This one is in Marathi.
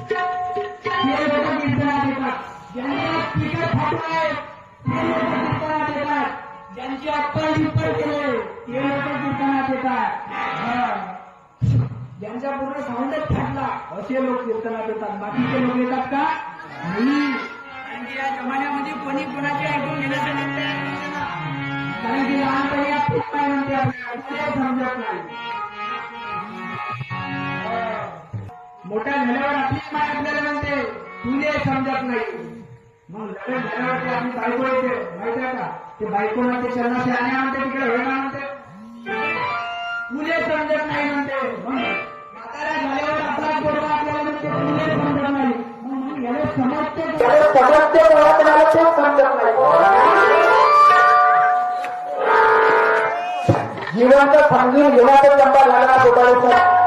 ते लोक कीर्तनात येतात ज्यांना पिकं फाटलाय ते लोक कीर्तनात येतात ज्यांची अप्पल बिप्पल केले ते लोक कीर्तनात येतात. ज्यांचा पूर्ण साऊंडच फाटला असे लोक कीर्तनात येतात. बाकीचे लोक येतात का? नाही. या जमान्यामध्ये कोणी कोणाचे ऐकून घेण्याचं नाही. कारण की लहानपणी आपण काय म्हणते आपल्याला समजत नाही. मोठ्या झाल्यावर आपली माय आपल्याला म्हणते तुले समजत नाही. मग लग्न झाल्यावर ते आपली बायको येते. माहिती आहे का? ते बायको म्हणते चरणा आणि म्हणते तिकडे होणार म्हणते. तुले समजत नाही म्हणते. मग म्हातारा झाल्यावर आपला पोरगा आपल्याला म्हणते तुले समजत नाही. मग याला समजते समजते मला तुम्हाला समजत नाही? जिवंत समजून घेण्याचा लंबा झाला होता